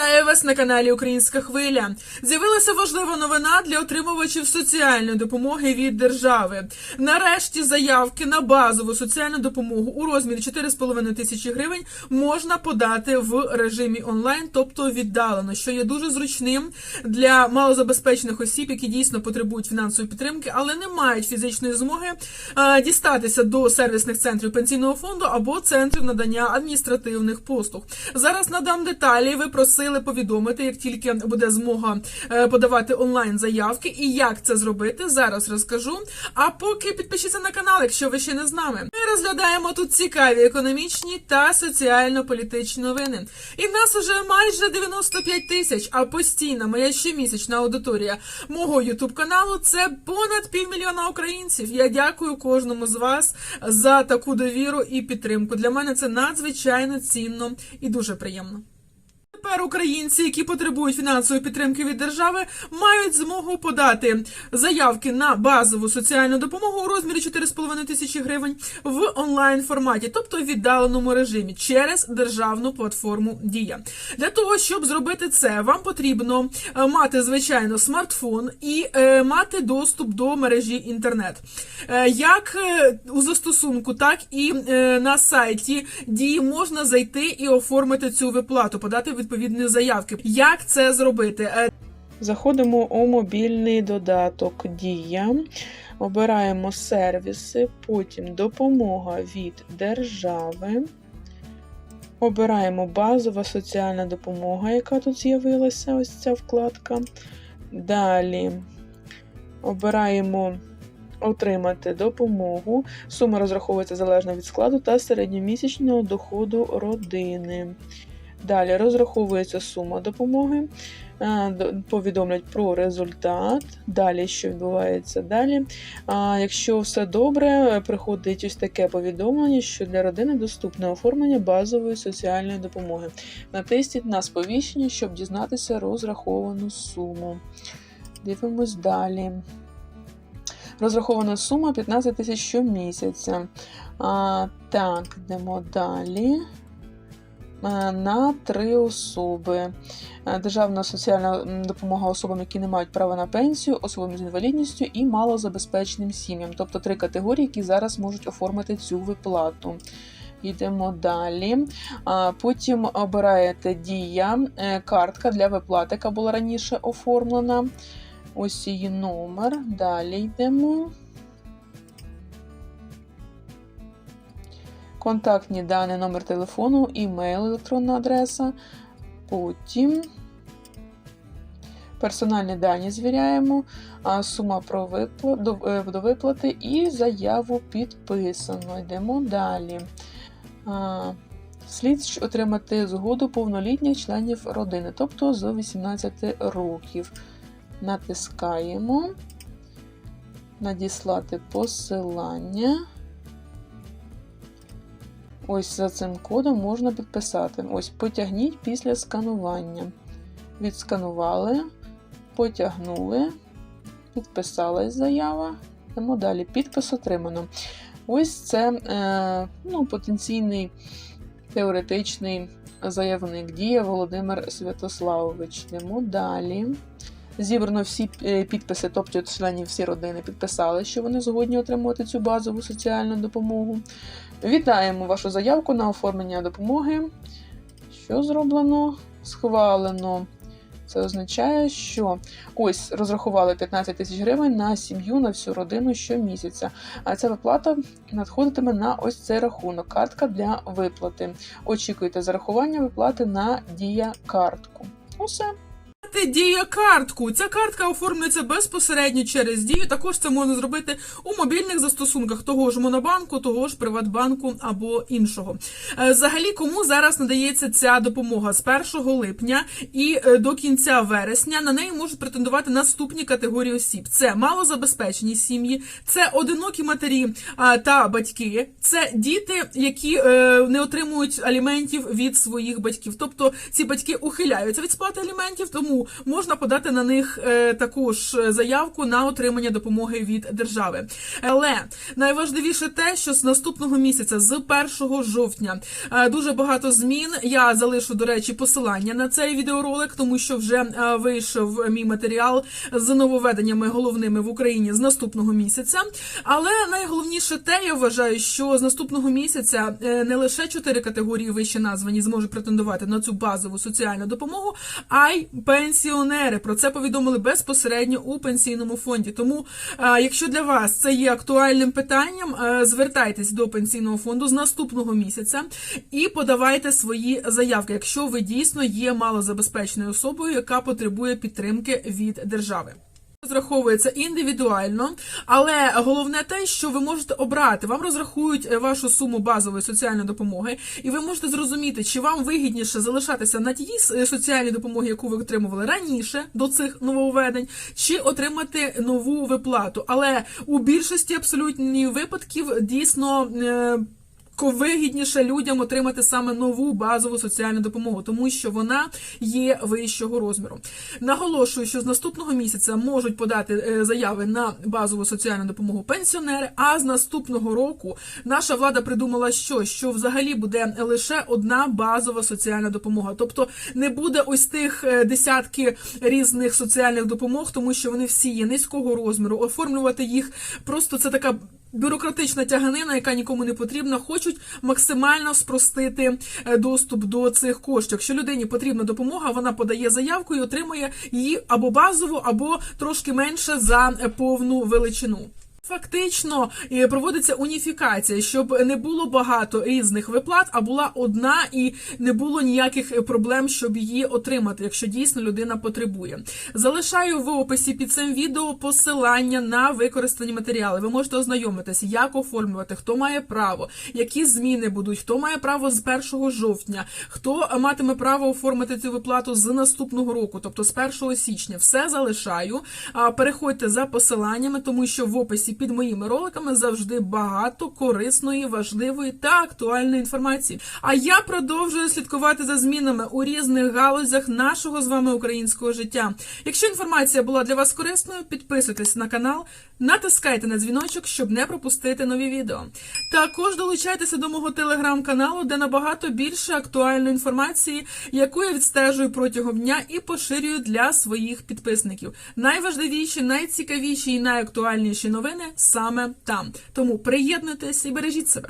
Вітаю вас на каналі Українська Хвиля. З'явилася важлива новина для отримувачів соціальної допомоги від держави. Нарешті заявки на базову соціальну допомогу у розмірі 4,5 тисячі гривень можна подати в режимі онлайн, тобто віддалено, що є дуже зручним для малозабезпечених осіб, які дійсно потребують фінансової підтримки, але не мають фізичної змоги е, дістатися до сервісних центрів пенсійного фонду або центрів надання адміністративних послуг. Зараз надам деталі. Ви просили повідомити, як тільки буде змога е, подавати онлайн заявки і як це зробити. Зараз розкажу. А поки підпишіться на канал, якщо ви ще не з нами. Ми розглядаємо тут цікаві економічні та соціально-політичні новини. І в нас уже майже 95 тисяч, а постійна моя щомісячна аудиторія мого ютуб каналу це понад півмільйона українців. Я дякую кожному з вас за таку довіру і підтримку. Для мене це надзвичайно цінно і дуже приємно. Тепер українці, які потребують фінансової підтримки від держави, мають змогу подати заявки на базову соціальну допомогу у розмірі 4,5 тисячі гривень в онлайн форматі, тобто в віддаленому режимі, через державну платформу Дія. Для того щоб зробити це, вам потрібно е, мати звичайно смартфон і е, мати доступ до мережі інтернет. Е, як е, у застосунку, так і е, на сайті Дії можна зайти і оформити цю виплату, подати відповідні заявки. Як це зробити? Е, Заходимо у мобільний додаток Дія, обираємо сервіси, потім допомога від держави. Обираємо базова соціальна допомога, яка тут з'явилася, ось ця вкладка. Далі обираємо отримати допомогу. Сума розраховується залежно від складу та середньомісячного доходу родини. Далі розраховується сума допомоги, е, повідомлять про результат. Далі, що відбувається далі. Якщо все добре, приходить ось таке повідомлення, що для родини доступне оформлення базової соціальної допомоги. Натисніть на сповіщення, щоб дізнатися розраховану суму. Дивимось далі. Розрахована сума 15 тисяч щомісяця. А, так, йдемо далі. Е, на три особи. Е, Державна соціальна допомога особам, які не мають права на пенсію, особам з інвалідністю і малозабезпеченим сім'ям. Тобто три категорії, які зараз можуть оформити цю виплату. Йдемо далі. Потім обираєте дія, е, картка для виплати, яка була раніше оформлена. Ось її номер. Далі йдемо. Контактні дані, номер телефону, імейл, електронна адреса. Потім персональні дані звіряємо, сума про випла... до, е, виплати і заяву підписано. Йдемо далі. Слід отримати згоду повнолітніх членів родини, тобто з 18 років. Натискаємо, надіслати посилання. Ось за цим кодом можна підписати. Ось потягніть після сканування. Відсканували, потягнули, підписалась заява. Йдемо далі. Підпис отримано. Ось це е, ну, потенційний теоретичний заявник Дія Володимир Святославович. Йдемо далі. Зібрано всі е, підписи, тобто членів всі родини підписали, що вони згодні отримувати цю базову соціальну допомогу. Вітаємо вашу заявку на оформлення допомоги. Що зроблено? Схвалено. Це означає, що ось розрахували 15 тисяч гривень на сім'ю, на всю родину щомісяця. А ця виплата надходитиме на ось цей рахунок. Картка для виплати. Очікуйте зарахування виплати на дія картку. Усе. Ти дія картку. Ця картка оформлюється безпосередньо через дію. Також це можна зробити у мобільних застосунках того ж Монобанку, того ж Приватбанку або іншого. Е, Взагалі, кому зараз надається ця допомога з 1 липня і е, до кінця вересня на неї можуть претендувати наступні категорії осіб: це малозабезпечені сім'ї, це одинокі матері та батьки, це діти, які е, не отримують аліментів від своїх батьків. Тобто ці батьки ухиляються від сплати аліментів, тому Можна подати на них е, також заявку на отримання допомоги від держави. Але найважливіше те, що з наступного місяця, з 1 жовтня, е, дуже багато змін. Я залишу, до речі, посилання на цей відеоролик, тому що вже е, вийшов мій матеріал з нововведеннями головними в Україні з наступного місяця. Але найголовніше те, я вважаю, що з наступного місяця е, не лише чотири категорії вище названі зможуть претендувати на цю базову соціальну допомогу, а й пенсіонери. Про це повідомили безпосередньо у пенсійному фонді. Тому, е, якщо для вас це є актуальним питанням, е, звертайтесь до пенсійного фонду з наступного місяця і подавайте свої заявки, якщо ви дійсно є малозабезпеченою особою, яка потребує підтримки від держави. Розраховується індивідуально, але головне те, що ви можете обрати. Вам розрахують е, вашу суму базової соціальної допомоги, і ви можете зрозуміти, чи вам вигідніше залишатися на тій е, соціальній допомогі, яку ви отримували раніше до цих нововведень, чи отримати нову виплату. Але у більшості абсолютні випадків дійсно. Вигідніше людям отримати саме нову базову соціальну допомогу, тому що вона є вищого розміру. Наголошую, що з наступного місяця можуть подати е, заяви на базову соціальну допомогу пенсіонери. А з наступного року наша влада придумала, що, що взагалі буде лише одна базова соціальна допомога. Тобто не буде ось тих е, десятки різних соціальних допомог, тому що вони всі є низького розміру. Оформлювати їх просто це така. Бюрократична тяганина, яка нікому не потрібна, хочуть максимально спростити е, доступ до цих коштів. Якщо людині потрібна допомога, вона подає заявку і отримує її або базову, або трошки менше за е, повну величину. Фактично проводиться уніфікація, щоб не було багато різних виплат, а була одна і не було ніяких проблем, щоб її отримати, якщо дійсно людина потребує. Залишаю в описі під цим відео посилання на використані матеріали. Ви можете ознайомитися, як оформлювати, хто має право, які зміни будуть, хто має право з 1 жовтня, хто матиме право оформити цю виплату з наступного року, тобто з 1 січня. Все залишаю. Переходьте за посиланнями, тому що в описі під моїми роликами завжди багато корисної, важливої та актуальної інформації. А я продовжую слідкувати за змінами у різних галузях нашого з вами українського життя. Якщо інформація була для вас корисною, підписуйтесь на канал, натискайте на дзвіночок, щоб не пропустити нові відео. Також долучайтеся до мого телеграм-каналу, де набагато більше актуальної інформації, яку я відстежую протягом дня і поширюю для своїх підписників. Найважливіші, найцікавіші і найактуальніші новини саме там. Тому приєднуйтесь і бережіть себе.